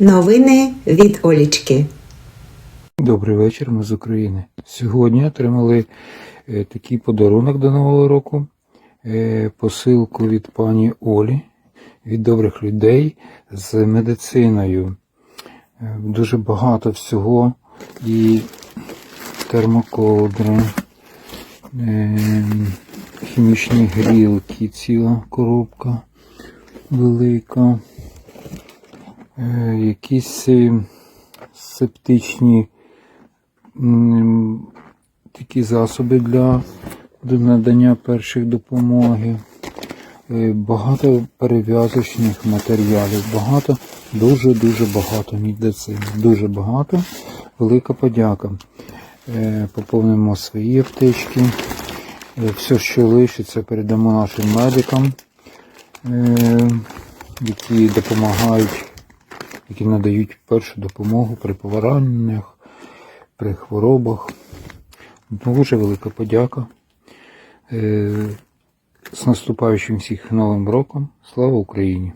Новини від Олічки. Добрий вечір, ми з України. Сьогодні отримали е, такий подарунок до Нового року. Е, посилку від пані Олі, від добрих людей з медициною. Е, дуже багато всього і термоколдри, хімічні грілки, ціла коробка велика. Е, якісь е, септичні такі засоби для надання перших допомоги, Е, багато перев'язочних матеріалів, багато, дуже-дуже багато медицини, дуже багато. Велика подяка. Поповнимо свої аптечки. Все, що лишиться, передамо нашим медикам, які допомагають які надають першу допомогу при пораненнях, при хворобах. Дуже велика подяка. Е, З наступаючим всіх Новим роком. Слава Україні!